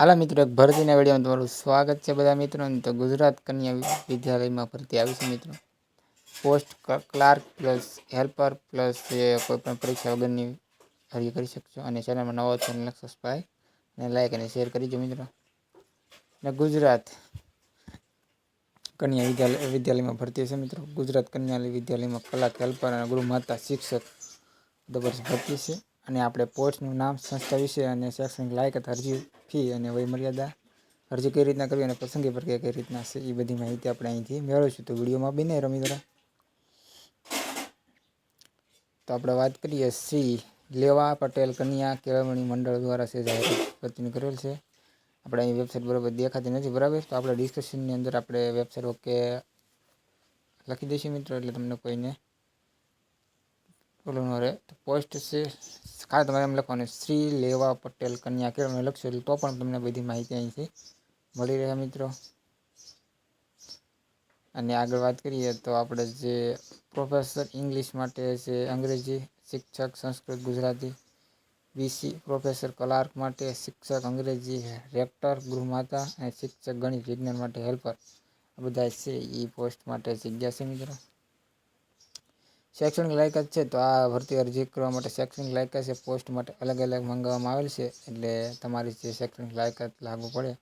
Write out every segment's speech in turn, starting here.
હાલા મિત્રો, એક ભરતીના વિડીયોમાં તમારું સ્વાગત છે બધા મિત્રોને. તો ગુજરાત કન્યા વિદ્યાલયમાં ભરતી આવી છે મિત્રો. Post clerk plus helper plus જે કોઈ પણ પરીક્ષા વગરની અરજી કરી શકશો. અને ચેનલમાં નવો ચેનલ સબસ્ક્રાઈબ અને લાઈક અને શેર કરીજો મિત્રો. અને ગુજરાત કન્યા વિદ્યાલય, વિદ્યાલયમાં ભરતી છે મિત્રો. ગુજરાત કન્યા વિદ્યાલયમાં કલાક હેલ્પર અને ગૃહમાતા શિક્ષક દબરસ ભરતી છે અને આપણે પોસ્ટનું નામ, સંસ્થા વિશે અને શૈક્ષણિક લાયકાત અરજી ફી અને વયમર્યાદા અરજી કઈ રીતના કરવી અને પસંદગી પ્રક્રિયા કઈ રીતના છે એ બધી માહિતી આપણે અહીંથી મેળવીશું. તો વિડીયોમાં બને રમી દ્વારા તો આપણે વાત કરીએ શ્રી લેવા પટેલ કન્યા કેળવણી મંડળ દ્વારા છે જાહેરાત ભરતીની કરેલ છે. આપણે અહીં વેબસાઇટ બરાબર દેખાતી નથી, બરાબર? તો આપણે ડિસ્કશનની અંદર આપણે વેબસાઇટ ઓકે લખી દઈશું મિત્રો, એટલે તમને કોઈને બોલો રહે. તો પોસ્ટ છે ખાલી તમારે એમ લખવાનું શ્રી લેવા પટેલ કન્યા. કેળવણી લખશો એટલે તો પણ તમને બધી માહિતી અહીંથી મળી રહે મિત્રો. અને આગળ વાત કરીએ તો આપણે જે પ્રોફેસર ઇંગ્લિશ માટે છે અંગ્રેજી શિક્ષક Sanskrit Gujarati BC professor clerk માટે શિક્ષક અંગ્રેજી રેક્ટર ગૃહમાતા અને શિક્ષક ગણિત વિજ્ઞાન માટે હેલ્પર આ બધા છે એ પોસ્ટ માટે જગ્યા છે મિત્રો. શૈક્ષણિક લાયકાત છે તો આ ભરતી અરજી કરવા માટે શૈક્ષણિક લાયકાત છે, પોસ્ટ માટે અલગ અલગ મંગાવવામાં આવેલ છે, એટલે તમારી જે શૈક્ષણિક લાયકાત લાગુ પડે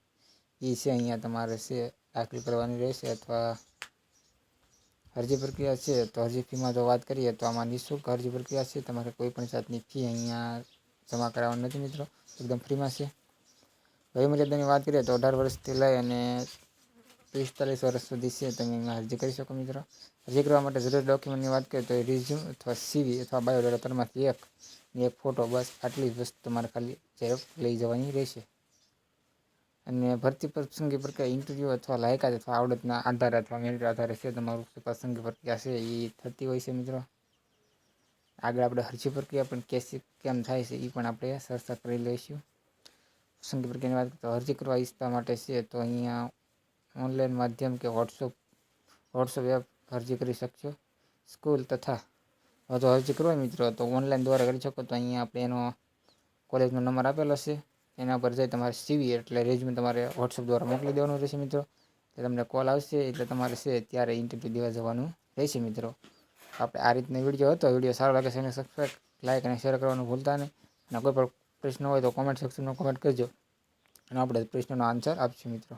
એ છે અહીંયા તમારે છે, દાખલ કરવાની રહેશે અથવા અરજી પ્રક્રિયા છે, તો અરજી ફીમાં જો વાત કરીએ તો આમાં નિઃશુલ્ક અરજી પ્રક્રિયા છે, તમારે કોઈ પણ જાતની ફી અહીંયા જમા કરાવવાની નથી મિત્રો, એકદમ ફ્રીમાં છે. વયમર્યાદાની વાત કરીએ તો અઢાર વર્ષથી લઈ અને પિસ્તાલીસ વર્ષ સુધી છે, તમે એમાં અરજી કરી શકો મિત્રો. અરજી કરવા માટે જરૂર ડોક્યુમેન્ટની વાત કરીએ તો રિઝ્યુમ અથવા સીવી અથવા બાયોડેટા ત્રણમાંથી એક એક ફોટો બસ આટલી વસ્તુ તમારે ખાલી ઝેરોક્ષ લઈ જવાની રહેશે. અને ભરતી પસંદગી પ્રક્રિયા ઇન્ટરવ્યૂ અથવા લાયકાત અથવા આવડતના આધારે અથવા મેરિટ આધારે છે, તમારું પસંદગી પ્રક્રિયા છે એ થતી હોય છે મિત્રો. આગળ આપણે અરજી પ્રક્રિયા પણ કેસી કેમ થાય છે એ પણ આપણે ચર્ચા કરી લઈશું. પસંદગી પ્રક્રિયાની વાત તો અરજી કરવા ઈચ્છતા માટે છે, તો અહીંયા ઓનલાઈન માધ્યમ કે વોટ્સઅપ વોટ્સઅપ એપ અરજી કરી શકશો? સ્કૂલ તથા જો અરજી કરવા મિત્રો, તો ઓનલાઈન દ્વારા કરી શકો, તો અહીંયા આપણે એનો કોલેજનો નંબર આપેલો છે. એના પર જઈ તમારે સીવી એટલે રેઝ્યુમ તમારે વોટ્સઅપ દ્વારા મોકલી દેવાનું રહેશે મિત્રો. એટલે તમને કોલ આવશે એટલે તમારે છે ત્યારે ઇન્ટરવ્યૂ દેવા જવાનું રહેશે મિત્રો. આપણે આ રીતનો વીડિયો હતો વીડિયો સારો લાગે છે એને સબસ્ક્રાઈબ લાઇક અને શેર કરવાનું ભૂલતા નહીં. અને કોઈ પણ પ્રશ્ન હોય તો કોમેન્ટ સેક્શનમાં કોમેન્ટ કરજો. અને આપણે પ્રશ્નનો આન્સર આપશું મિત્રો.